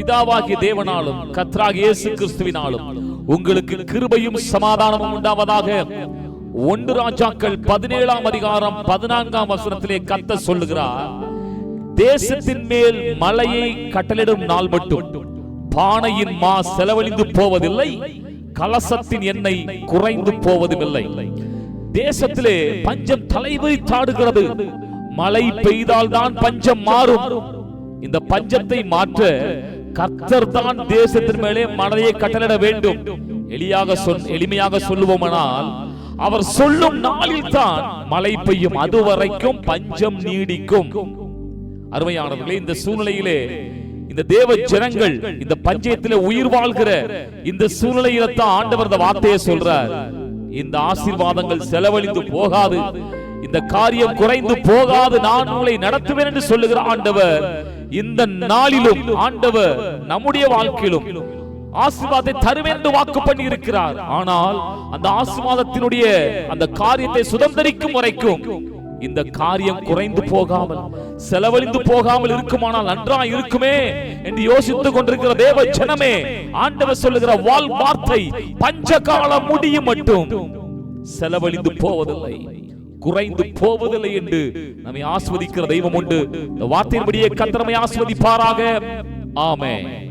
பிதாவாகிய தேவனாலும் கத்ராக இயேசு கிறிஸ்துவினாலும் உங்களுக்கு கிருபையும் சமாதானமும் உண்டாவதாக. ஒன்று ராஜாக்கள் பதினேழாம் அதிகாரம் பதினான்காம் வசனத்திலே கத்த சொல்லுகிறார் தேசத்தின் மேல் மலையை கட்டளிடும் நாள் மட்டும். பானையின் மா செலவழிந்து போவதில்லை கலசத்தின் எண்ணெய் குறைந்து போவதும் இல்லை தேசத்திலே பஞ்சம் தலைவை தாடுகிறது மழை பெய்தால் தான் பஞ்சம் மாறும். இந்த பஞ்சத்தை மாற்ற கர்த்தர் தான் தேசத்தின் மேலே மழையை கட்டளிட வேண்டும். எளியாக சொல் எளிமையாக சொல்லுவோமானால் அவர் சொல்லும் நாளில் தான் மழை பெய்யும். அதுவரைக்கும் பஞ்சம் நீடிக்கும். அருமையானவர்களே இந்த சூழ்நிலையிலே இந்த தேவ ஜனங்கள் இந்த பஞ்சயத்திலே உயிர் வாழ்கிற இந்த சூழ்நிலையில தான் ஆண்டவர் இந்த வார்த்தையை சொல்றார். இந்த ஆசீர்வாதங்கள் செலவழிந்து போகாது. இந்த காரியம் குறைந்து போகாது நான் உங்களை நடத்துவேன் என்று சொல்லுகிற ஆண்டவர் இந்த நாளிலும் ஆண்டவர் நம்முடைய வாழ்க்கையிலும் ஆசீர்வாதத்தை தருவேன் என்று வாக்கு பண்ணி இருக்கிறார் ஆனால் அந்த ஆசீர்வாதத்தினுடைய அந்த காரியத்தை சுதந்திரிக்கும் வரைக்கும் இந்த காரியம் குறைந்து போகாமல் செலவழிந்து போகாமல் இருக்குமானால் நன்றா இருக்குமே என்று யோசித்துக் கொண்டிருக்கிற தேவ ஜனமே ஆண்டவர் சொல்லுகிற வால் வார்த்தை பஞ்ச முடியும் மட்டும் செலவழிந்து போவதில்லை. குறைந்து போவதில்லை என்று நம்மை ஆஸ்வதிக்கிற தெய்வம் உண்டு இந்த வார்த்தையின்படியே கத்திரமை ஆஸ்வதிப்பாராக. ஆமென்.